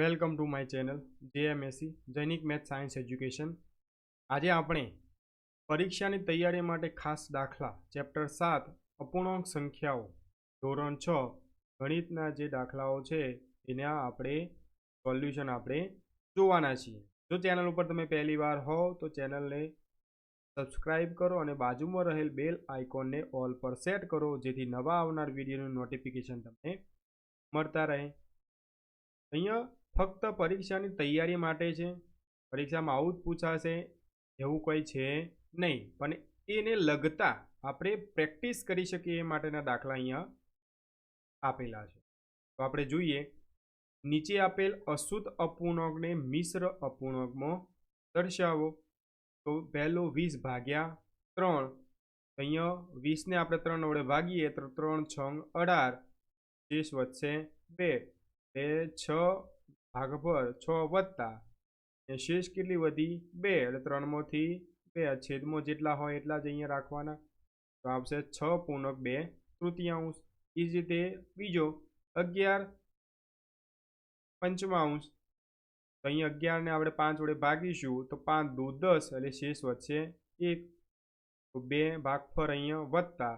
Welcome to my channel JMSC Jainik math science education. આજે આપણે પરીક્ષાની તૈયારી માટે ખાસ દાખલા, ચેપ્ટર સાત, અપૂર્ણાંક સંખ્યાઓ, ધોરણ છ, ગણિતના જે દાખલાઓ છે, એના આપણે સોલ્યુશન આપણે જોવાના છીએ. જો ચેનલ ઉપર તમે પહેલી વાર હો, તો ચેનલને સબસ્ક્રાઇબ કરો અને બાજુમાં રહેલ બેલ આઇકોનને ઓલ પર સેટ કરો, જેથી નવા આવનાર વિડીયોનું નોટિફિકેશન તમને મળતા રહે. અહીંયા ફક્ત પરીક્ષાની તૈયારી માટે છે? પરીક્ષામાં આવું જ પૂછાશે? એવું કંઈ છે નહીં. પણ એને લગતા આપણે પ્રેક્ટિસ કરી શકીએ એ માટેના દાખલા અહીંયા આપેલા છે. તો આપણે જોઈએ. નીચે આપેલ અશુદ્ધ અપૂર્ણાંકને મિશ્ર અપૂર્ણાંકમાં દર્શાવો. તો પહેલો વીસ ભાગ્યા ત્રણ. અહીંયા વીસને આપણે ત્રણ વડે ભાગીએ તો ત્રણ છ અઢાર. શેષ વધશે બે. એ છ ભાગફળ છ વત્તા. એ શેષ કેટલી વધી? બે. એટલે ત્રણમાંથી બે છેદમાં જેટલા હોય એટલા જ અહીંયા રાખવાના. તો આવશે છ પૂર્ણક બે તૃતીયાંશ. એ જ રીતે બીજો અગિયાર પંચમાંશ. તો અહીં અગિયારને આપણે પાંચ વડે ભાગીશું તો પાંચ દુ દસ એટલે શેષ વધશે એક. તો બે ભાગફળ અહીંયા વત્તા.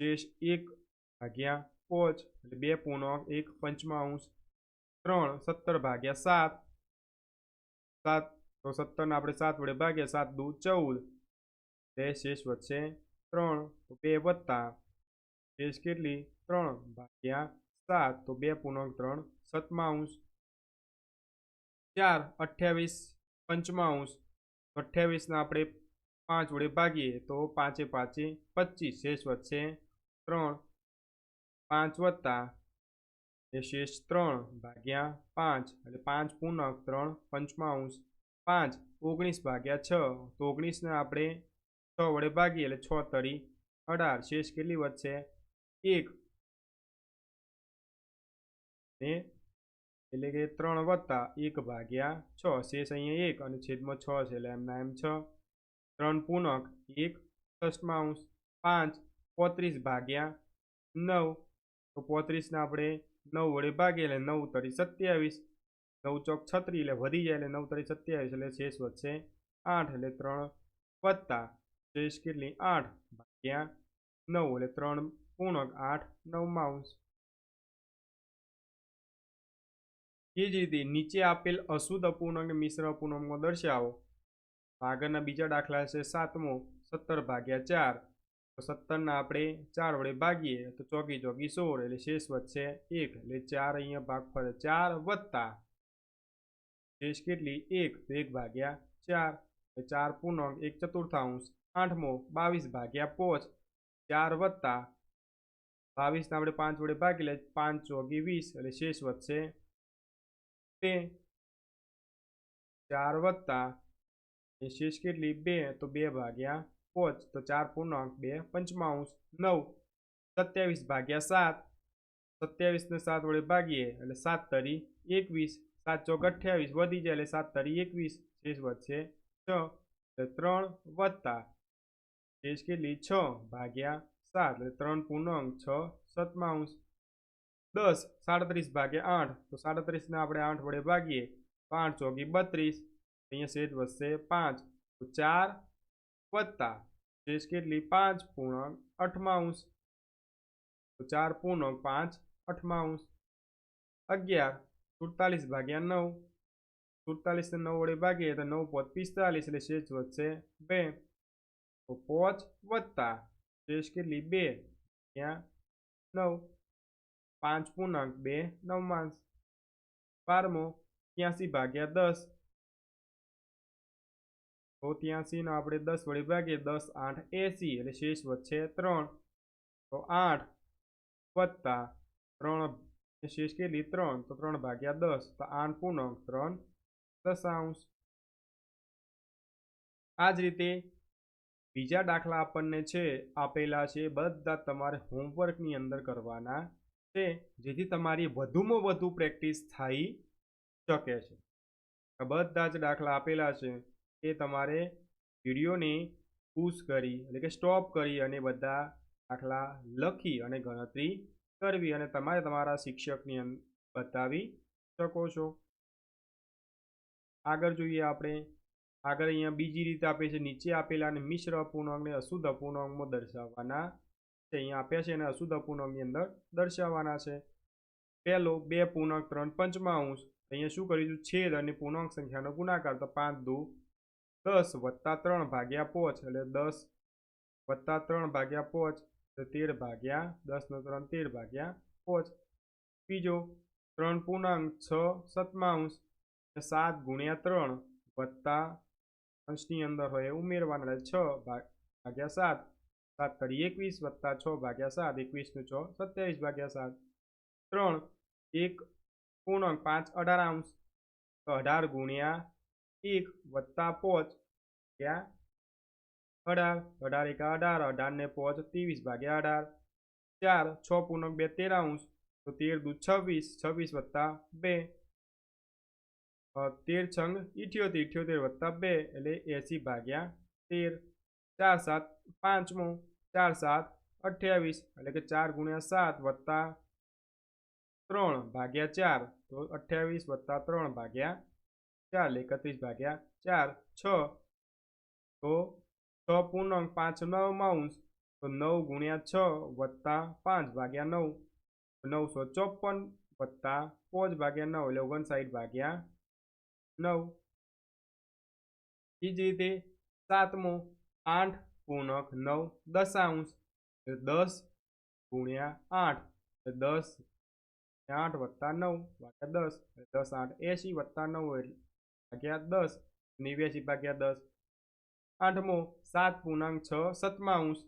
શેષ એક ભાગ્યા પાંચ એટલે બે પૂર્ણક એક પંચમાંશ. ત્રણ, સત્તર ભાગ્યા સાત. સાત, તો સત્તરને આપણે સાત વડે ભાગ્યા સાત, દુ ચૌદ. બે શેષ વધશે ત્રણ, તો બે વત્તા. શેષ કેટલી? ત્રણ ભાગ્યા સાત, તો બે પૂર્ણાંક ત્રણ સત્માંશ ચાર, અઠ્યાવીસ પંચમાંશ અઠ્યાવીસને આપણે પાંચ વડે ભાગીએ, તો પાંચે પાંચે પચીસ. શેષ વધશે ત્રણ, પાંચ વત્તા. એ શેષ ત્રણ ભાગ્યા પાંચ, એટલે પાંચ પૂર્ણાંક ત્રણ પંચમાંશ પાંચ, ઓગણીસ ભાગ્યા છ. તો ઓગણીસને આપણે છ વડે ભાગીએ, એટલે છ તરી અઢાર. શેષ કેટલી વધશે? એક. ને એટલે કે ત્રણ વત્તા એક ભાગ્યા છ. શેષ અહીંયા એક અને છેદમાં છ છે, એટલે એમના એમ છ. ત્રણ પૂનક એક, ષષ્ઠમાંશ પાંચ, પોત્રીસ ભાગ્યા નવ. તો પોત્રીસને આપણે નવ વડે ભાગીએ એટલે નવ તરી સત્યાવીસ, નવ ચોક છત્રી એટલે વધી જાય એટલે નવ તરી સત્યાવીસ એટલે શેષ વધશે આઠ એટલે ત્રણ વત્તા, શેષ કેટલી? આઠ ભાગ્યા નવ એટલે ત્રણ પૂર્ણક આઠ નવમાંશ. એ જ રીતે નીચે આપેલ અશુદ્ધ અપૂર્ણાંક મિશ્ર અપૂર્ણાંકમાં દર્શાવો. આગળના બીજા દાખલા છે સાતમો, સત્તર ભાગ્યા ચાર સત્તરના આપણે ચાર વડે ભાગીએ, તો ચોકી ચોકી સોળ એટલે શેષ વધશે એક, એટલે ચાર અહીંયા ભાગ ફરે ચાર વત્તા શેષ કેટલી? એક, તો એક ભાગ્યા ચાર ચાર પૂર્ણાંક એક ચતુર્થાંશ આઠમો બાવીસ ભાગ્યા પોચ, ચાર વત્તા બાવીસને આપણે પાંચ વડે ભાગી લે, પાંચ ચોગી વીસ, એટલે શેષ વધશે બે. ચાર વત્તા શેષ કેટલી? બે, તો બે ભાગ્યા પોચ તો ચાર પૂર્ણાંક બે, પંચમાંશ નવ, સત્યાવીસ ભાગ્યા સાત. સત્યાવીસને સાત વડે ભાગીએ એટલે સાત તરી એકવીસ. સાત ચોક અઠ્યાવીસ વધી જાય એટલે સાત તરી એકવીસ. શેષ વધશે છ. એટલે ત્રણ વત્તા. શેષ કેટલી? છ ભાગ્યા સાત. એટલે ત્રણ પૂર્ણાંક છ, સતમાંશ દસ. સાડત્રીસ ભાગ્યા આઠ. તો સાડત્રીસને આપણે આઠ વડે ભાગીએ. પાંચ ચોગી બત્રીસ. અહીંયા શેષ વધશે પાંચ. તો ચાર વત્તા શેષ કેટલી? પાંચ પૂર્ણાંક અઠમાંશ તો ચાર પૂર્ણાંક પાંચ અઠમાંશ અગિયાર, સુડતાલીસ ભાગ્યા નવ. સુડતાલીસને નવ વડે ભાગીએ તો નવ પોત પિસ્તાલીસ એટલે શેષ વધશે બે. તો પોચ વત્તા શેષ કેટલી? બે. ત્યાં નવ. પાંચ પૂર્ણાંક બે નવમાંશ બારમો, ત્યાંસી ભાગ્યા દસ. તો ત્યાંસીનો આપણે દસ વડે ભાગીએ, દસ, આઠ, એસી, એટલે શેષ વધશે ત્રણ. તો આઠ વત્તા ત્રણ શેષ કેટલી? ત્રણ. તો ત્રણ ભાગ્યા દસ. તો આઠ પૂર્ણાંક ત્રણ દશાંશ. આ જ રીતે બીજા દાખલા આપણને છે, આપેલા છે, બધા તમારે હોમવર્કની અંદર કરવાના છે, જેથી તમારી વધુમાં વધુ પ્રેક્ટિસ થઈ શકે છે. બધા જ દાખલા આપેલા છે. એ તમારે વિડીયોને પુશ કરી એટલે કે સ્ટોપ કરી અને બધા દાખલા લખી અને ગણતરી કરવી અને તમારે તમારા શિક્ષકની બતાવી શકો છો. આગળ જોઈએ આપણે. આગળ અહીંયા બીજી રીતે આપે છે. નીચે આપેલા અને મિશ્ર અપૂર્ણાંકને અશુદ્ધ અપૂર્ણાંકમાં દર્શાવવાના છે. અહીંયા આપ્યા છે અને અશુદ્ધ અપૂર્ણાંકની અંદર દર્શાવવાના છે. પહેલો, બે પૂર્ણાંક ત્રણ પંચમાંશ અહીંયા શું કરીશું? છેદ અને પૂર્ણાંક સંખ્યાનો ગુણાકાર. તો પાંચ, દુ દસ વત્તા ત્રણ ભાગ્યા પોચ એટલે દસ વત્તા ત્રણ ભાગ્યા પોચ એટલે તેર ભાગ્યા દસ નો ત્રણ તેર ભાગ્યા પોચ. બીજો ત્રણ પૂર્ણાંક છ સત્માંશ સાત ગુણ્યા ત્રણ વત્તા અંશની અંદર હોય ઉમેરવાના એટલે છ ભાગ- ભાગ્યા સાત. સાત તરી એકવીસ વત્તા છ ભાગ્યા સાત એકવીસનું છ સત્યાવીસ ભાગ્યા સાત. ત્રણ એક પૂર્ણાંક પાંચ અઢાર અંશ અઢાર ગુણ્યા એક વત્તા પોચ. ભાગ્યા અઢાર. અઢાર એકા અઢાર અઢાર ને પોચ ત્રેવીસ ભાગ્યા અઢાર. ચાર, છ પૂર્ણાંક બે તેર તો તેર દુ છવ્વીસ છવ્વીસ વત્તા બે. તેર છંગ ઇઠ્યોતેર ઇઠ્યોતેર વત્તા બે, એટલે એસી ભાગ્યા તેર. ચાર સાત પાંચમો. ચાર સાત અઠ્યાવીસ, એટલે કે ચાર ગુણ્યા સાત વત્તા ત્રણ ભાગ્યા ચાર. તો અઠ્યાવીસ વત્તા ત્રણ ભાગ્યા ચાર, એકત્રીસ ભાગ્યા ચાર, છ. તો છ પૂર્ણાંક પાંચ નવ માઉન્સ તો નવ ગુણ્યા છ વત્તા પાંચ ભાગ્યા નવ. નવસો ચોપન વત્તા પાંચ ભાગ્યા નવ, એટલે ઓગણસાઠ ભાગ્યા નવ. એ જ રીતે સાતમો આઠ પૂર્ણક નવ દશાંશ દસ ગુણ્યા આઠ દસ આઠ વત્તા નવ વાગ્યા દસ દસ આઠ એસી વત્તા નવ, એટલે ભાગ્યા દસ નેવ્યાસી ભાગ્યા દસ. આઠમો, સાત પૂર્ણાંક છ સત્માંશ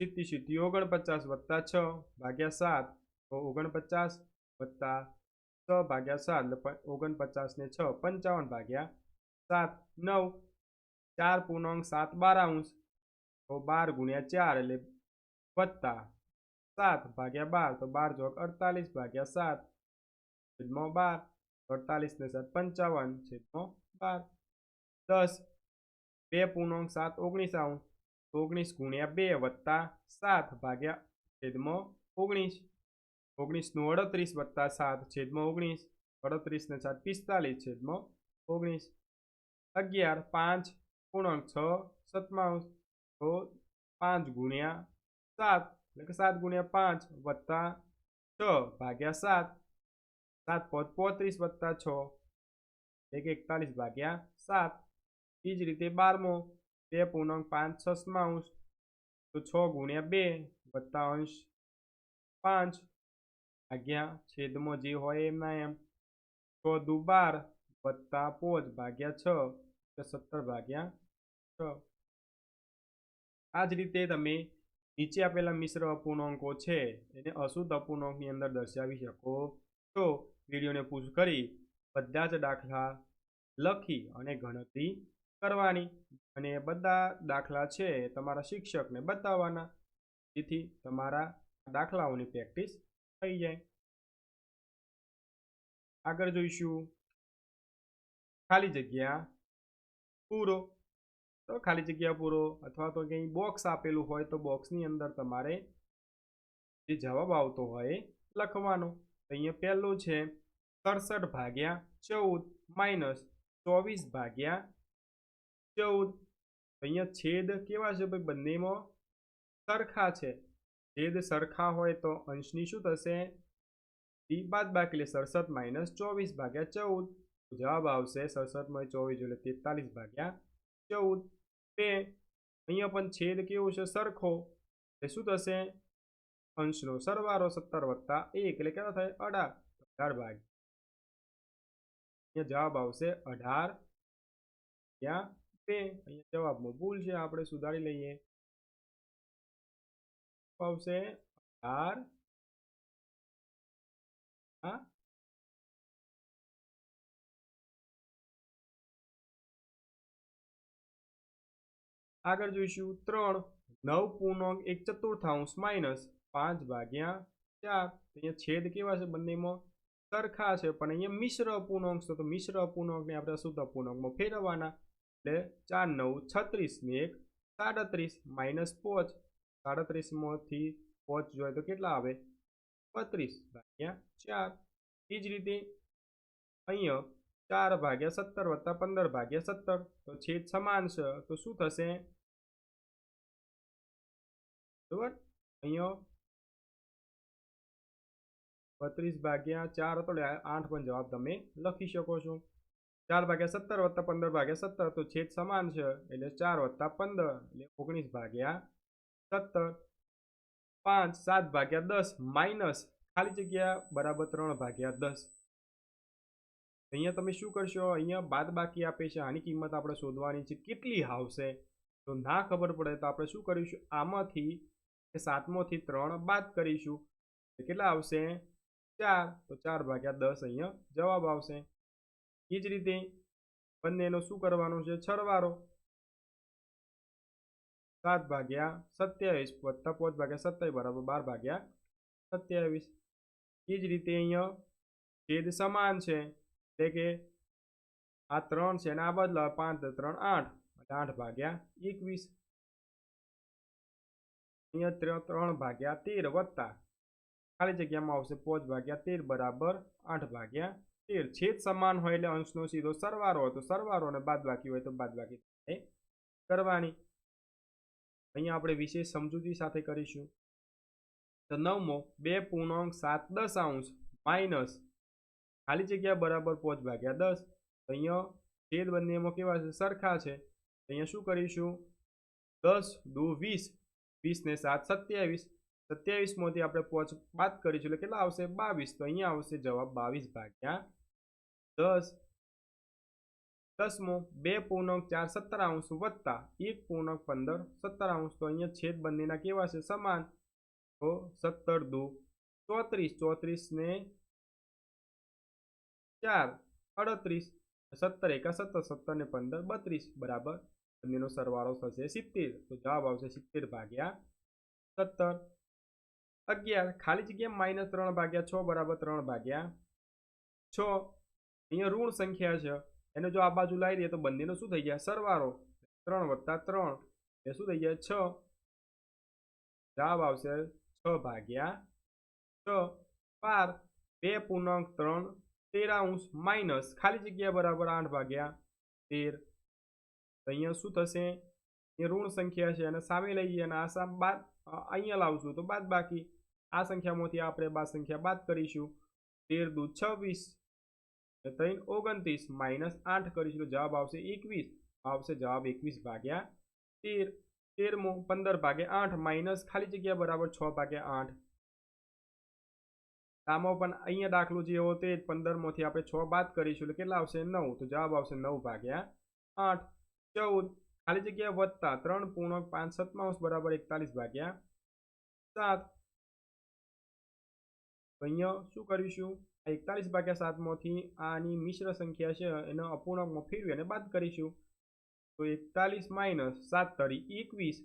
સિત્તી સિત્તી, ઓગણપચાસ વત્તા છ, ભાગ્યા સાત, તો ઓગણપચાસ વત્તા છ ભાગ્યા સાત એટલે ઓગણપચાસ ને છ, પંચાવન ભાગ્યા સાત, નવ. ચાર પૂર્ણાંક સાત બારાંશ તો બાર ગુણ્યા ચાર એટલે વત્તા સાત ભાગ્યા બાર, તો બાર ચોક અડતાલીસ ભાગ્યા સાત. બાર. અડતાલીસ ને સાત પંચાવન છેદમાં બાર. દસ, બે પૂર્ણાંક સાત ઓગણીસ અંશ ઓગણીસ ગુણ્યા બે વત્તા સાત ભાગ્યા છેદમાં ઓગણીસ. ઓગણીસનું અડત્રીસ વત્તા સાત છેદમાં ઓગણીસ. અડત્રીસ ને સાત પિસ્તાલીસ છેદમાં ઓગણીસ. અગિયાર, પાંચ, પૂર્ણાંક છ સત્તાવન તો પાંચ ગુણ્યા સાત, એટલે કે સાત ગુણ્યા પાંચ વત્તા છ ભાગ્યા સાત. સાત પોત પોત્રીસ વત્તા છ. એક એકતાલીસ ભાગ્યા સાત. એ જ રીતે બારમો, બે પૂર્ણાંક પાંચ, છસમાંશ. તો છ ગુણ્યા બે વત્તા અંશ પાંચ ભાગ્યા છેદમાં જે હોય એમના એમ. છ દુ બાર વત્તા પોચ ભાગ્યા છ, એટલે સત્તર ભાગ્યા છ. આ જ રીતે તમે નીચે આપેલા મિશ્ર અપૂર્ણાંકો છે, એને અશુદ્ધ અપૂર્ણાંકની અંદર દર્શાવી શકો છો. વિડીયોને પૂછ કરી બધા જ દાખલા લખી અને ગણતરી કરવાની. અને બધા દાખલા છે તમારા શિક્ષકને બતાવવાના. જેથી તમારા દાખલાઓની પ્રેક્ટિસ થઈ જાય. આગળ જોઈશું. ખાલી જગ્યા પૂરો. તો ખાલી જગ્યા પૂરો અથવા તો કંઈ બોક્સ આપેલું હોય તો બોક્સની અંદર તમારે જે જવાબ આવતો હોય લખવાનો. અહીંયા પહેલું છે સડસઠ ભાગ્યા ચૌદ માઇનસ ચોવીસ ભાગ્યા ચૌદ. અહીંયા છેદ કેવા છે ભાઈ? બંનેમાં સરખા છે. છેદ સરખા હોય તો અંશની શું થશે? ઈ બાદ બાકી એટલે સડસઠ માઇનસ ચોવીસ ભાગ્યા ચૌદ. જવાબ આવશે સડસઠમાં ચોવીસ એટલે તેતાલીસ ભાગ્યા ચૌદ. બે. અહીંયા પણ છેદ કેવો છે? સરખો. એટલે શું થશે? અંશનો સરવાળો સત્તર વત્તા એક એટલે કેટલો થાય? અઢાર. અઢાર ભાગ અહીંયા જવાબ આવશે અઢાર ત્યાં બે. અહીંયા જવાબમાં ભૂલ છે, આપણે સુધારી લઈએ. આવશે અઢાર. આગળ જોઈશું. ત્રણ. નવ પૂર્ણાંક એક ચતુર્થાંશ માઇનસ પાંચ ભાગ્યા ચાર. અહીંયા છેદ કેવા છે બંનેમાં? સરખા છે, પણ અહીંયા મિશ્ર અપૂર્ણાંક છે, તો મિશ્ર અપૂર્ણાંકને આપણે શુદ્ધ અપૂર્ણાંકમાં ફેરવવાના. એટલે ચાર, નવ, છત્રીસ ને એક, સાડત્રીસ માઇનસ પોચ. સાડત્રીસમાંથી પોચ જોઈએ તો કેટલા આવે? બત્રીસ ભાગ્યા ચાર. એ જ રીતે અહીંયા ચાર ભાગ્યા સત્તર વત્તા પંદર ભાગ્યા સત્તર. તો છેદ સમાન છે, તો શું થશે? બરોબર? અહીંયા બત્રીસ ભાગ્યા ચાર હતો આઠ પણ જવાબ તમે લખી શકો છો. ચાર ભાગ્યા સત્તર વત્તા પંદર ભાગ્યા સત્તર તો છેદ સમાન છે એટલે ચાર વત્તા પંદર એટલે ઓગણીસ ભાગ્યા સત્તર. પાંચ, સાત ભાગ્યા દસ માઇનસ ખાલી જગ્યા બરાબર ત્રણ ભાગ્યા દસ. અહીંયા તમે શું કરશો? અહીંયા બાદ બાકી આપે છે. આની કિંમત આપણે શોધવાની છે. કેટલી આવશે? તો ના ખબર પડે તો આપણે શું કરીશું? આમાંથી સાતમોથી ત્રણ બાદ કરીશું. કેટલા આવશે? ચાર, તો ચાર ભાગ્યા દસ અહીંયા જવાબ આવશે. એ જ રીતે બંનેનો શું કરવાનો છે? છરવારો. સાત ભાગ્યા સત્યાવીસ, વત્તા પાંચ ભાગ્યા સત્યાવીસ બરાબર બાર ભાગ્યા સત્યાવીસ. એ જ રીતે અહીંયા છેદ સમાન છે. એટલે કે આ ત્રણ છે અને આ બદલા પાંચ ત્રણ આઠ આઠ ભાગ્યા એકવીસ. અહીંયા ત્રણ ભાગ્યા તેર વત્તા ખાલી જગ્યામાં આવશે પાંચ ભાગ્યા તેર બરાબર આઠ ભાગ્યા તેર. છેદ સમાન હોય એટલે અંશનો સીધો સરવારો હોય તો સરવારો અને બાદ બાકી હોય તો બાદ બાકી. કરવાની. અહીંયા આપણે વિશેષ સમજૂતી સાથે કરીશું. તો નવમો, બે પૂર્ણાંક સાત દસ અંશ માઇનસ ખાલી જગ્યા બરાબર પાંચ ભાગ્યા દસ. અહીંયા છેદ બંનેમાં કેવા છે? સરખા છે. અહીંયા શું કરીશું? દસ દુ વીસ. વીસ ને સાત સત્યાવીસ. સત્યાવીસમાંથી આપણે પોચ બાદ કરીશું એટલે કેટલા આવશે? બાવીસ. તો અહીંયા આવશે જવાબ બાવીસ ભાગ્યા દસ. દસમો બે પૂર્ણાંક ચાર સત્તરાંશ વત્તા એક પૂર્ણાંક પંદર સત્તરાંશ તો અહીંયા છેદ બંનેના કેવા છે? સમાન. તો સત્તર દુ. ચોત્રીસ. ચોત્રીસ ને ચાર. અડત્રીસ. સત્તર એકા સત્તર સત્તર ને પંદર, બત્રીસ. બરાબર? બંનેનો સરવાળો થશે સિત્તેર. તો જવાબ આવશે સિત્તેર ભાગ્યા સત્તર. અગિયાર. ખાલી જગ્યા માઇનસ ત્રણ ભાગ્યા છ બરાબર ત્રણ ભાગ્યા છ. અહીંયા ઋણ સંખ્યા છે. એને જો આ બાજુ લાવી દઈએ તો બંનેનો શું થઈ જાય? સરવારો ત્રણ વત્તા ત્રણ. એ શું થઈ જાય? છ. જવાબ આવશે છ ભાગ્યા છ. બાર. બે પૂર્ણાંક ત્રણ. તેરાંશ માઇનસ ખાલી જગ્યા બરાબર આઠ ભાગ્યા તેર. તો અહીંયા શું થશે? એ ઋણ સંખ્યા છે. અને સામે લઈ જઈએ અને આ સામ બાદ અહીંયા લાવશું. તો બાદ બાકી આ સંખ્યામાંથી આપણે બાદ સંખ્યા બાદ કરીશું. તેર દુ છવ્વીસ ત્રણ ઓગણત્રીસ માઇનસ આઠ કરીશું જવાબ આવશે એકવીસ. આવશે જવાબ એકવીસ ભાગ્યા તેર. તેરમો પંદર ભાગે આઠ માઇનસ ખાલી જગ્યા બરાબર છ ભાગે આઠ. આમાં પણ અહીંયા દાખલો જે હતો તે પંદરમાંથી આપણે છ બાદ કરીશું એટલે કેટલા આવશે નવ. તો જવાબ આવશે નવ ભાગ્યા આઠ. ચૌદ ખાલી જગ્યા વધતા ત્રણ પૂર્ણક પાંચ સત્તાવન બરાબર એકતાલીસ ભાગ્યા સાત. અહીંયા શું કરીશું? આ એકતાલીસ ભાગ્યા સાતમાંથી આની મિશ્ર સંખ્યા છે, એનો અપૂર્ણાંકમાં ફેરવી અને બાદ કરીશું. તો એકતાલીસ માઇનસ સાત તરી એકવીસ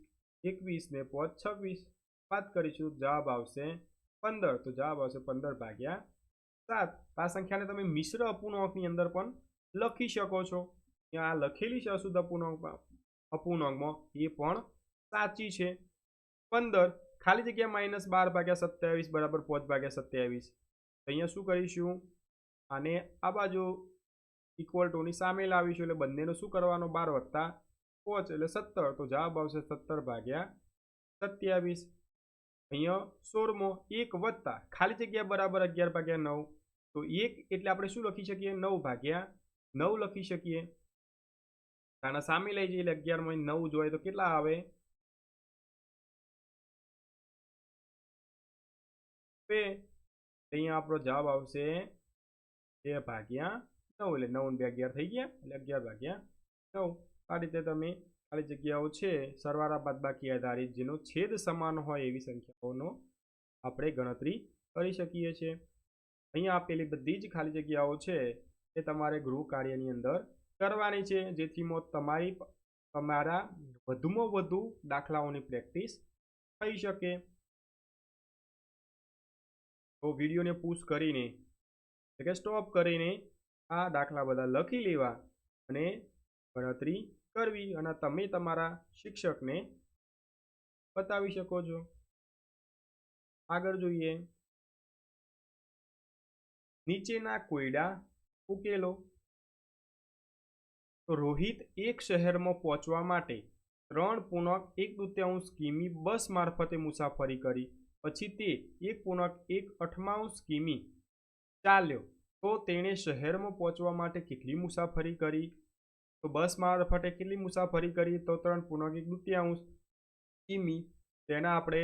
એકવીસ ને પોચ છવ્વીસ. બાદ કરીશું, જવાબ આવશે પંદર. તો જવાબ આવશે પંદર ભાગ્યા સાત. આ સંખ્યાને તમે મિશ્ર અપૂર્ણાંકની અંદર પણ લખી શકો છો. ત્યાં આ લખેલી છે અશુદ્ધ અપૂર્ણાંકમાં. અપૂર્ણાંકમાં. એ પણ સાચી છે. પંદર, ખાલી જગ્યા માઇનસ બાર ભાગ્યા સત્યાવીસ બરાબર પાંચ ભાગ્યા સત્યાવીસ. અહીંયા શું કરીશું? અને આ બાજુ ઇક્વલ ટુની સામે લાવીશું એટલે બંનેનો શું કરવાનો? બાર વત્તા પાંચ એટલે સત્તર. તો જવાબ આવશે સત્તર ભાગ્યા સત્યાવીસ. અહીંયા સોળમો, એક વત્તા. ખાલી જગ્યા બરાબર અગિયાર ભાગ્યા નવ. તો એક એટલે આપણે શું લખી શકીએ? નવ ભાગ્યા નવ લખી શકીએ. આના સામે લઈ જઈએ એટલે અગિયારમાં નવ જોઈએ તો કેટલા આવે? બે. અહીંયા આપણો જવાબ આવશે બે ભાગ્યા નવ એટલે નવ બે અગિયાર થઈ ગયા એટલે અગિયાર ભાગ્યા નવ. આ રીતે તમે ખાલી જગ્યાઓ છે, સરવાળા બાદબાકી આધારિત જેનો છેદ સમાન હોય એવી સંખ્યાઓનો આપણે ગણતરી કરી શકીએ છીએ. અહીંયા આપેલી બધી જ ખાલી જગ્યાઓ છે એ તમારે ગૃહ કાર્યની અંદર કરવાની છે, જેથી તમારી તમારા વધુમાં વધુ દાખલાઓની પ્રેક્ટિસ થઈ શકે. તો વિડીયોને પુશ કરીને, એટલે કે સ્ટોપ કરીને આ દાખલા બધા લખી લેવા અને ગણતરી કરવી અને તમે તમારા શિક્ષકને બતાવી શકો છો. આગળ જોઈએ. નીચેના કોયડા ઉકેલો. રોહિત એક શહેરમાં પહોંચવા માટે ત્રણ પૂનક એક દૂત્યાંશ કિમી બસ મારફતે મુસાફરી કરી. પછી તે એક પૂનક એક અઠમાંશ કિમી ચાલ્યો. તો તેણે શહેરમાં પહોંચવા માટે કેટલી મુસાફરી કરી? તો બસ મારફતે કેટલી મુસાફરી કરી? તો ત્રણ પૂનક એક દૂત્યાંશ કિમી. તેના આપણે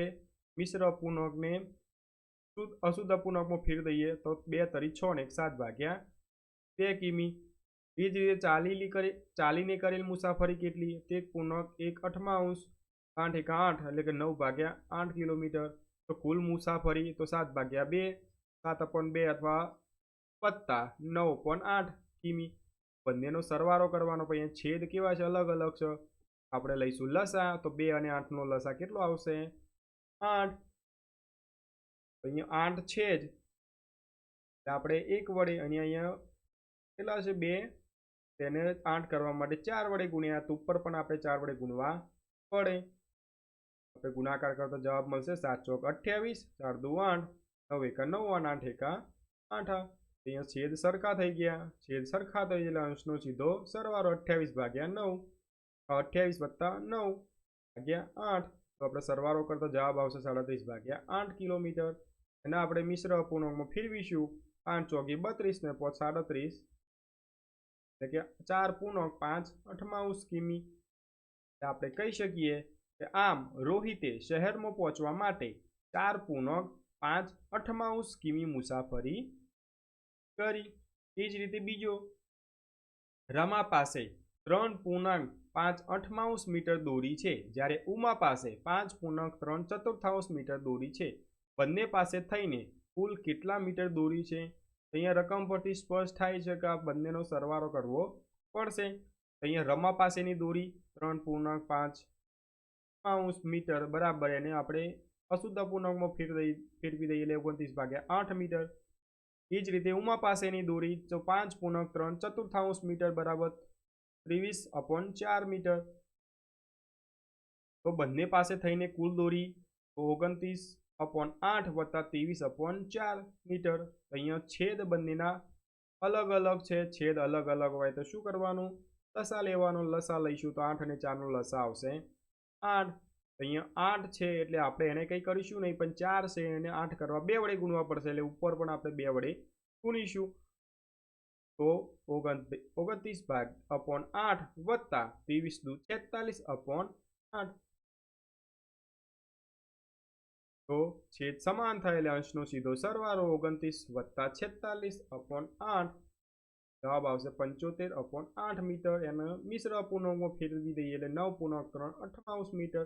મિશ્ર પૂનકને શુદ્ધ અશુદ્ધ પૂનકમાં ફેર દઈએ તો બે તરી છ ને એક સાત ભાગ્યા બે કિમી. એ જ રીતે ચાલીની કરી, ચાલીને કરેલ મુસાફરી કેટલી? તે પૂર્ણાંક એક અઠમાંશ આઠ એક આઠ, એટલે કે નવ ભાગ્યા આઠ કિલોમીટર. તો કુલ મુસાફરી તો સાત ભાગ્યા બે, સાત અપોન બે અથવા વત્તા નવ પોઈન્ટ આઠ કિમી. બંનેનો સરવાળો કરવાનો પછી છેદ કેવા છે? અલગ અલગ છે. આપણે લઈશું લસા, તો બે અને આઠનો લસા કેટલો આવશે? આઠ. અહીંયા આઠ છે જ આપણે એક વડે, અહીંયા અહીંયા કેટલા છે? બે તેને આઠ કરવા માટે ચાર વડે ગુણ્યા તો ઉપર પણ આપણે ચાર વડે ગુણવા પડે. આપણે ગુણાકાર કરતો જવાબ મળશે સાત ચોક અઠ્યાવીસ, ચાર દુ આઠ, નવ એકા નવ અને આઠ એકા આઠ. અહીંયા છેદ સરખા થઈ ગયા. છેદ સરખા થઈ એટલે અંશનો સીધો સરવાળો અઠ્યાવીસ ભાગ્યા નવ. અઠ્યાવીસ વત્તા નવ ભાગ્યા આઠ. તો આપણે સરવાળો કરતો જવાબ આવશે સાડત્રીસ ભાગ્યા આઠ કિલોમીટર. એના આપણે મિશ્ર અપૂર્ણાંકમાં ફેરવીશું. પાંચ ચોકી બત્રીસ ને પોચ સાડત્રીસ. એટલે કે ચાર પૂર્ણાંક પાંચ અઠમાઉસ કિમી. આપણે કહી શકીએ કે આમ રોહિતે શહેરમાં પહોંચવા માટે ચાર પૂનક પાંચ અઠમાઉસ કિમી મુસાફરી કરી. એ જ રીતે બીજો, રમા પાસે ત્રણ પૂર્ણાંક પાંચ અઠમાઉસ મીટર દોરી છે. જ્યારે ઉમા પાસે પાંચ પૂર્ણાંક ત્રણ ચતુર્થાંશ મીટર દોરી છે. બંને પાસે થઈને કુલ કેટલા મીટર દોરી છે? અહીંયા રકમ પરથી સ્પષ્ટ થાય છે કે આ બંનેનો સરવાળો કરવો પડશે. અહીંયા રમા પાસેની દોરી ત્રણ પૂર્ણાંક પાંચ અંશ મીટર બરાબર એને આપણે અશુદ્ધ પૂર્ણાંકમાં ફેર ફેરવી દઈએ એટલે ઓગણત્રીસ ભાગ્યા આઠ મીટર. એ જ રીતે ઉમા પાસેની દોરી તો પાંચ પૂર્ણક ત્રણ ચતુર્થાંશ મીટર બરાબર ત્રેવીસ અપોન ચાર મીટર. તો બંને પાસે થઈને કુલ દોરી ઓગણત્રીસ અપોન આઠ વત્તા ત્રેવીસ અપોન ચાર મીટર. અહીંયા છેદ બંનેના અલગ અલગ છે. છેદ અલગ અલગ હોય તો શું કરવાનું? લસા લેવાનો. લસા લઈશું તો આઠ અને ચારનો લસા આવશે આઠ. અહીંયા આઠ છે એટલે આપણે એને કંઈ કરીશું નહીં, પણ ચાર છે એને આઠ કરવા બે વડે ગુણવા પડશે એટલે ઉપર પણ આપણે બે વડે ગુણીશું. તો ઓગણત્રીસ ભાગ અપોન આઠ વત્તા ત્રેવીસ દુ છેતાલીસ અપોન આઠ. તો છેદ સમાન થયેલા અંશનો સીધો સરવાળો ઓગણત્રીસ વત્તા છેતાલીસ અપોન આઠ. જવાબ આવશે પંચોતેર અપોન આઠ મીટર. એને મિશ્ર પૂર્ણાંકમાં ફેરવી દઈએ એટલે નવ પૂર્ણાંક ત્રણ અઠ્ઠાવીસ મીટર.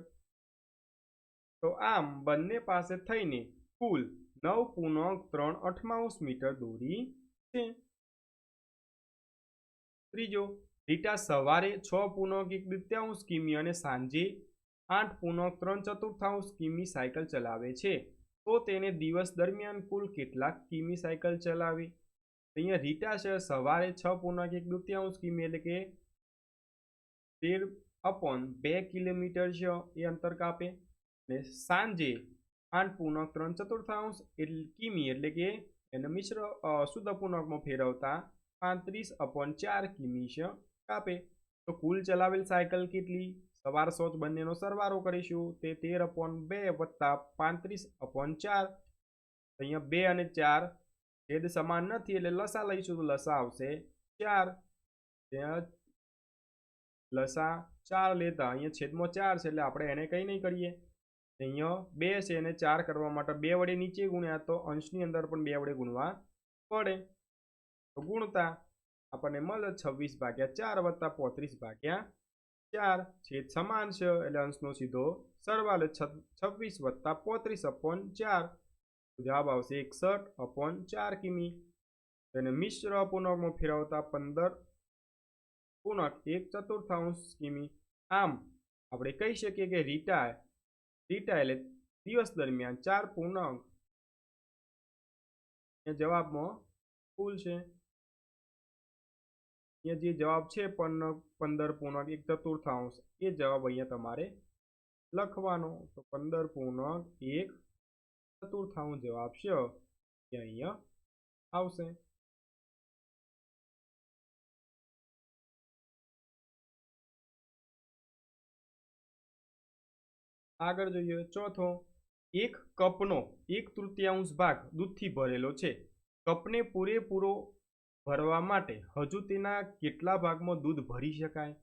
તો આમ બંને પાસે થઈને કુલ નવ પૂર્ણાંક ત્રણ અઠ્ઠાવીસ મીટર દોરી છે. ત્રીજો, રીટા સવારે છ પૂર્ણાંક એક દ્વિતીયાંશ કિમી અને સાંજે આઠ પૂર્ણાંક ત્રણ ચતુર્થાંશ કિમી સાયકલ ચલાવે છે. તો તેને દિવસ દરમિયાન કુલ કેટલાક કિમી સાયકલ ચલાવી? અહીંયા રીટા છે, સવારે છ પૂર્ણાંક એક દ્વિતીયાંશ કિમી એટલે કે તેર અપોન બે કિલોમીટર છે એ અંતર કાપે. ને સાંજે આઠ પૂર્ણાંક ત્રણ ચતુર્થાંશ એટલે કિમી એટલે કે એને મિશ્ર શુદ્ધ પૂર્ણાંકમાં ફેરવતા પાંત્રીસ અપોન ચાર કિમી છે કાપે. તો કુલ ચલાવેલ સાયકલ કેટલી? સવાર સોચ બંનેનો સરવાળો કરીશું. તે તેર અપોન બે વત્તા પાંત્રીસ અપોન ચાર. અહીંયા બે અને ચાર છેદ સમાન નથી એટલે લસા લઈશું તો લસા આવશે ચાર. ત્યાં લસા ચાર લેતા અહીંયા છેદમાં ચાર છે એટલે આપણે એને કંઈ નહીં કરીએ. અહીંયા બે છે એને ચાર કરવા માટે બે વડે નીચે ગુણ્યા તો અંશની અંદર પણ બે વડે ગુણવા પડે. તો ગુણતા આપણને મળે છવ્વીસ ભાગ્યા ચાર વત્તા પોત્રીસ ભાગ્યા ચાર છેદ સમાન છે એટલે અંશનો સીધો સરવાળો છવ્વીસ વત્તા પોત્રીસ અપોન ચાર. જવાબ આવશે એકસઠ અપોન ચાર કિમી. તેને મિશ્ર પૂર્ણાંકમાં ફેરવતા પંદર પૂર્ણાંક એક ચતુર્થાંશ કિમી. આમ, આપણે કહી શકીએ કે રીટા રીટા એટલે દિવસ દરમિયાન ચાર પૂર્ણાંક. જવાબમાં ફૂલ છે. અહીંયા જે જવાબ છે પણ પંદર પૂર્ણાંક, એક ચતુર્થાંશ, એ જવાબ અહીંયા તમારે લખવાનો. તો પંદર પૂર્ણાંક, એક ચતુર્થાંશ જવાબ છે એ અહીંયા આવશે. આગળ જોઈએ, ચોથો, એક કપનો, એક તૃતીયાંશ ભાગ દૂધથી ભરેલો છે. કપને પૂરેપૂરો ભરવા માટે હજુ તેના કેટલા ભાગમાં દૂધ ભરી શકાય?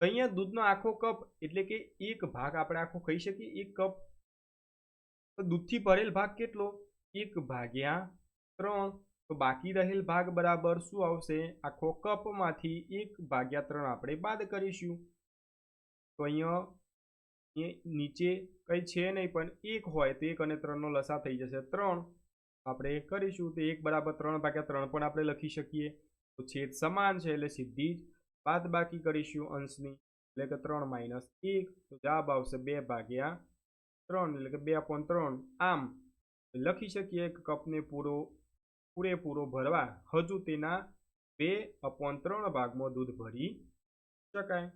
અહીંયા દૂધનો આખો કપ એટલે કે એક ભાગ આપણે આખો કહી શકીએ, એક કપ. દૂધથી ભરેલ ભાગ કેટલો? એક ભાગ્યા ત્રણ. તો બાકી રહેલ ભાગ બરાબર શું આવશે? આખો કપમાંથી એક ભાગ્યા ત્રણ આપણે બાદ કરીશું. તો અહીંયા નીચે કંઈ છે નહીં, પણ એક હોય તો એક અને ત્રણનો લસા થઈ જશે ત્રણ. આપણે કરીશું તો એક બરાબર ત્રણ ભાગ્યા ત્રણ પણ આપણે લખી શકીએ. તો છેદ સમાન છે એટલે સીધી જ બાદ બાકી કરીશું અંશની. એટલે કે ત્રણ માઇનસ એક, તો જવાબ આવશે બે ભાગ્યા ત્રણ, એટલે કે બે અપોન ત્રણ. આમ લખી શકીએ કે કપને પૂરો, પૂરેપૂરો ભરવા હજુ તેના બે અપોન ત્રણ ભાગમાં દૂધ ભરી શકાય.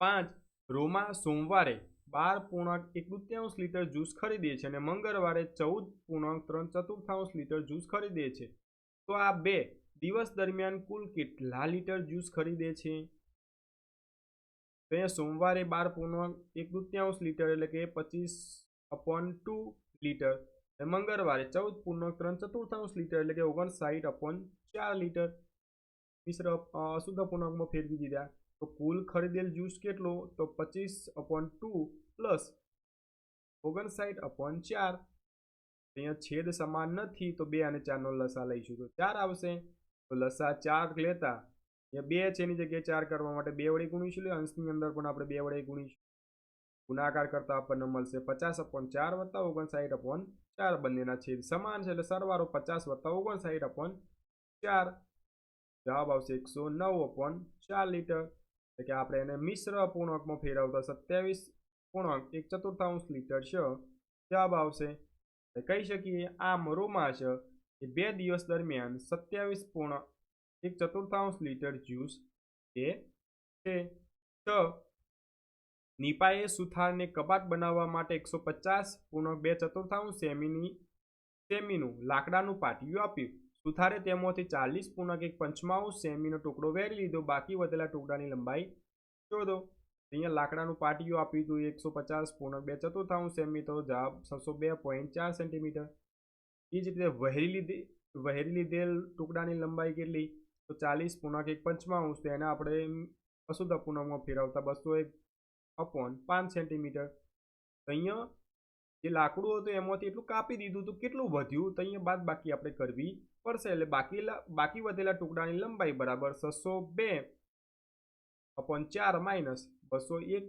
પાંચ, રોમા સોમવારે બાર પૂર્ણાંક એક તૃતીયાંશ લીટર જ્યુસ ખરીદે છે અને મંગળવારે ચૌદ પૂર્ણાંક ત્રણ ચતુર્થાંશ લીટર જ્યુસ ખરીદે છે. તો આ બે દિવસ દરમિયાન કુલ કેટલા લીટર જ્યુસ ખરીદે છે? તો સોમવારે બાર પૂર્ણાંક એક તૃતીયાંશ લીટર એટલે કે પચીસ અપોન ટુ લીટર મંગળવારે ચૌદ પૂર્ણાંક ત્રણ ચતુર્થાંશ લીટર એટલે કે ઓગણસાઠ અપોન ચાર લીટર મિશ્ર અશુદ્ધ પૂર્ણાંકમાં ફેરવી દીધા. તો કુલ ખરીદેલ જ્યુસ કેટલો? તો પચીસ અપોન ટુ પ્લસ ઓગણસાઠ અપોન ચાર. અહીંયા છેદ સમાન નથી, તો બે અને ચારનો લસા લઈશું. તો ચાર આવશે. તો લસા ચાર લેતા અહીંયા બે છે એની જગ્યાએ ચાર કરવા માટે બે વડે ગુણીશું. એટલે અંશની અંદર પણ આપણે બે વડે ગુણીશું. ગુણાકાર કરતા આપણને મળશે પચાસ અપોન ચાર વત્તા ઓગણસાઠ અપોન ચાર. બંનેના છેદ સમાન છે એટલે સરવારો પચાસ વત્તા ઓગણસાઠ અપોન ચાર. જવાબ આવશે એકસો નવ અપોન ચાર લીટર. એટલે કે આપણે એને મિશ્ર અપૂર્ણકમાં ફેરવતા સત્યાવીસ પૂર્ણાંક એક ચતુર્થાંશ લીટર છે જવાબ આવશે. કહી શકીએ, આ રોમાશ એ બે દિવસ દરમિયાન સત્યાવીસ પૂર્ણ એક ચતુર્થાંશ લીટર જ્યુસ એ છે છ નિપાએ સુથારને કબાટ બનાવવા માટે એકસો પચાસ પૂર્ણ બે ચતુર્થાંશ સેમીની સેમીનું લાકડાનું પાટિયું આપ્યું. સુથારે તેમાંથી ચાલીસ પૂર્ણક એક પંચમાંશ સેમીનો ટુકડો વેરી લીધો. બાકી વધેલા ટુકડાની લંબાઈ શોધો. અહીંયા લાકડાનું પાટિયું આપ્યું હતું એકસો પચાસ, પૂર્ણ બે ચતુર્થાંશ સેમી તો જવાબ છસો બે પોઈન્ટ ચાર સેન્ટીમીટર. એ જ રીતે વહેરી લીધી, વહેરી લીધેલ ટુકડાની લંબાઈ કેટલી? તો ચાલીસ પૂર્ણાંક એક પંચમાંશ, તો એને આપણે અશુદ્ધ પૂર્ણાંકમાં ફેરવતા બસો એક અપોન પાંચ સેન્ટીમીટર. અહીંયા જે લાકડું હતું એમાંથી એટલું કાપી દીધું હતું, કેટલું વધ્યું? તો અહીંયા બાદ બાકી આપણે કરવી પડશે, એટલે બાકી બાકી વધેલા ટુકડાની લંબાઈ બરાબર છસો બે અપોન ચાર માઇનસ બસો એક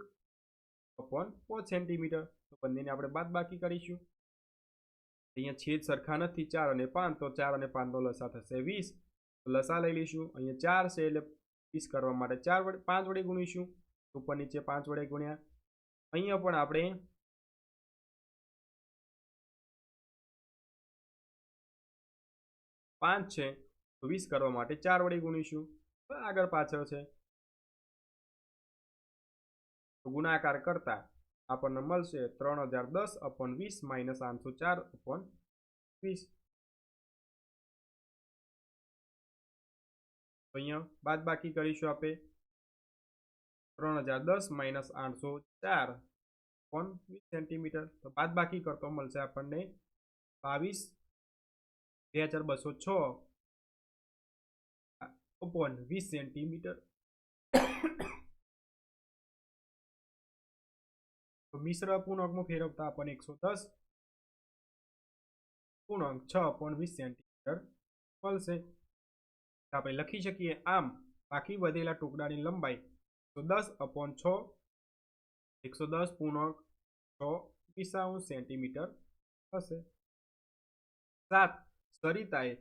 અપોન પાંચ સેન્ટીમીટર. તો બંનેને આપણે બાદ બાકી કરીશું. અહીંયા છેદ સરખા નથી, ચાર અને પાંચ, તો ચાર અને પાંચનો લસા થશે વીસ. લસા લઈ લઈશું. અહીંયા ચાર છે એટલે વીસ કરવા માટે ચાર વડે પાંચ વડે ગુણીશું. ઉપર નીચે પાંચ વડે ગુણ્યા. અહીંયા પણ આપણે પાંચ છે, તો વીસ કરવા માટે ચાર વડે ગુણીશું. આગળ પાછળ છે. ગુણાકાર કરતા આપણને મળશે ત્રણ હજાર દસ અપોન વીસ માઇનસ આઠસો ચાર અપોન વીસ. તો અહીંયા બાદ બાકી કરીશું આપણે ત્રણ હજાર દસ માઇનસ આઠસો ચાર અપોન વીસ સેન્ટીમીટર. તો બાદ બાકી કરતો મળશે આપણને બાવીસ બે હજાર બસો છ અપોન વીસ સેન્ટીમીટર. તો મિશ્ર પૂર્ણાંકમાં ફેરવતા આપણને એકસો દસ, પૂર્ણાંક છ પોઈન્ટ વીસ સેન્ટીમીટર મળશે આપણે લખી શકીએ આમ બાકી વધેલા ટુકડાની લંબાઈ તો દસ અપોન છ, એકસો દસ પૂર્ણાંક છ વીસાંશ સેન્ટીમીટર હશે. સાત, સરિતાએ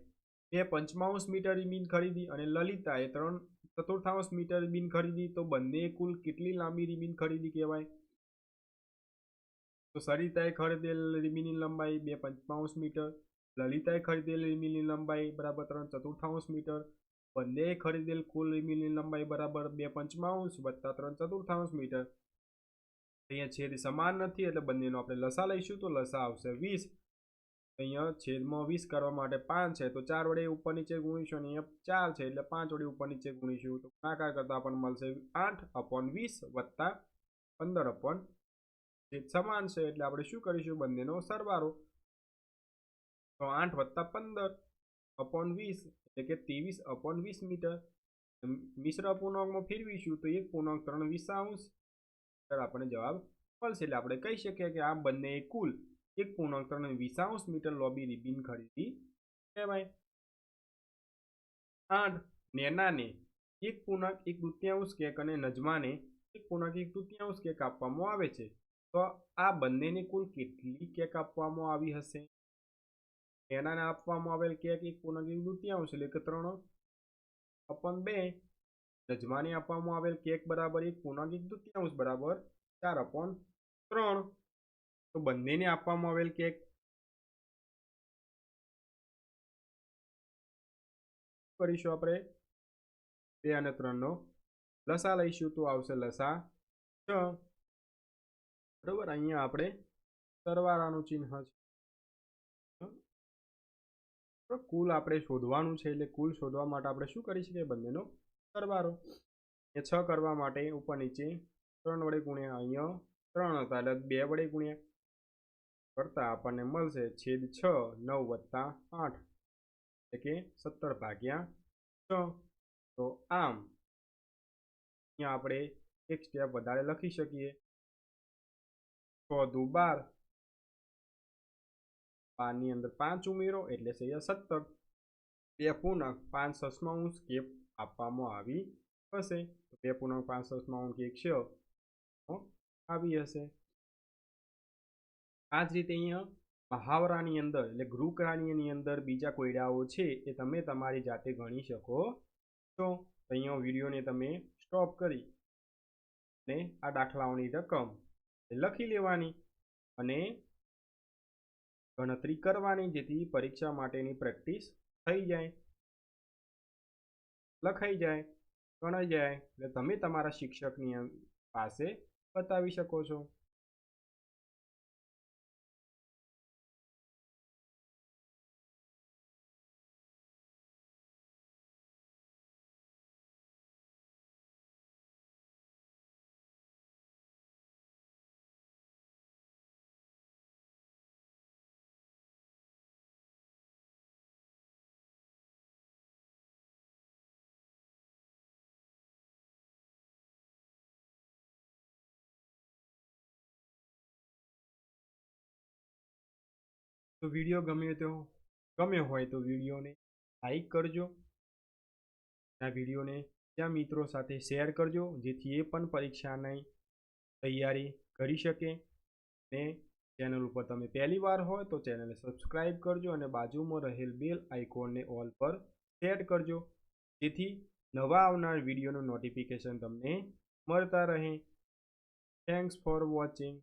બે પંચમાંશ મીટર બિન ખરીદી અને લલિતાએ ત્રણ ચતુર્થાંશ મીટર બિન ખરીદી, તો બંને કુલ કેટલી લાંબી રીબીન ખરીદી કહેવાય? તો સરિતાએ ખરીદેલ રીમીની લંબાઈ બે પંચમાંશ મીટર, લલિતાએ ખરીદેલ રીમીની લંબાઈ બરાબર ત્રણ ચતુર્થાંશ મીટર, બંનેએ ખરીદેલ કુલ રીમીની લંબાઈ બરાબર બે પંચમાંશ વત્તા ત્રણ ચતુર્થાંશ મીટર. અહીંયા છેદ સમાન નથી એટલે બંનેનો આપણે લસા લઈશું તો લસા આવશે વીસ. અહીંયા છેદમાં વીસ કરવા માટે પાંચ છે તો ચાર વડે ઉપર નીચે ગુણીશું અને અહીંયા ચાર છે એટલે પાંચ વડે ઉપર નીચે ગુણીશું તો ગુણાકાર કરતા આપણને મળશે આઠ અપોન વીસ વત્તા પંદર અપોન જે સમાન છે એટલે આપણે શું કરીશું? બંનેનો સરવાળો. તો આઠ વત્તા પંદર અપોન વીસ, એટલે કે ત્રેવીસ અપોન વીસ મીટર. મિશ્ર પૂર્ણાંકમાં ફેરવીશું તો એક પૂર્ણાંક ત્રણ વીસાંશ આપણને જવાબ મળશે. એટલે આપણે કહી શકીએ કે આ બંને કુલ એક પૂર્ણાંક ત્રણ વીસાંશ મીટર લોબી રિબિન ખરીદી કહેવાય આઠ નેનાને એક પૂર્ણાંક એક તૃતીયાંશ કેક અને નજમાને એક પૂર્ણાંક એક તૃતીયાંશ કેક આપવામાં આવે છે. તો આ બંનેને કુલ કેટલી કેક આપવામાં આવી હશે? એનાને આપવામાં આવેલ કેક એક પૂર્ણાંક એક તૃતીયાંશ એટલે કે ત્રણ અપન બે. નજમાને આપવામાં આવેલ કેક બરાબર એક પૂર્ણાંક એક તૃતીયાંશ બરાબર ચાર અપોન ત્રણ. તો બંનેને આપવામાં આવેલ કેક કરીશું આપણે? બે અને ત્રણનો લસા લઈશું તો આવશે લસા છ. બરોબર? અહીંયા આપણે સરવાળાનું ચિહ્ન છે. કુલ આપણે શોધવાનું છે એટલે કુલ શોધવા માટે આપણે શું કરી શકીએ બંનેનો સરવાળો? એ છ કરવા માટે ઉપર નીચે ત્રણ વડે ગુણ્યા અહીંયા ત્રણ હતા એટલે બે વડે ગુણ્યા. કરતા આપણને મળશે છેદ છ, નવ વત્તા આઠ. એટલે કે સત્તર ભાગ્યા છ. તો આમ અહીંયા આપણે એક સ્ટેપ વધારે લખી શકીએ. દુ બાર બારની અંદર પાંચ ઉમેરો એટલે છે સત્તર બે પૂર્ણાંક પાંચ સતમા અંશ કેપ આપવામાં આવી હશે તો બે પૂર્ણાંક પાંચ સસમાઉન્સ કે છે આવી હશે આ જ રીતે અહીંયા મહાવરાની અંદર એટલે ગૃહક્રાણીની અંદર બીજા કોયડાઓ છે એ તમે તમારી જાતે ગણી શકો છો અહીંયા વિડીયોને તમે સ્ટોપ કરી અને આ દાખલાઓની રકમ લખી લેવાની અને ગણતરી કરવાની, જેથી પરીક્ષા માટેની પ્રેક્ટિસ થઈ જાય. લખાઈ જાય, ગણાઈ જાય, એટલે તમે તમારા શિક્ષકની પાસે બતાવી શકો છો. તો વીડિયો ગમ્યો તો ગમ્યો હોય તો વિડીયોને લાઈક કરજો. આ વિડીયોને ત્યાં મિત્રો સાથે શેર કરજો, જેથી એ પણ પરીક્ષાની તૈયારી કરી શકે. ને ચેનલ ઉપર તમે પહેલી વાર હોય તો ચેનલને સબસ્ક્રાઈબ કરજો અને બાજુમાં રહેલ બેલ આઇકોનને ઓલ પર સેટ કરજો. જેથી નવા આવનાર વિડીયોનું નોટિફિકેશન તમને મળતા રહે. Thanks for watching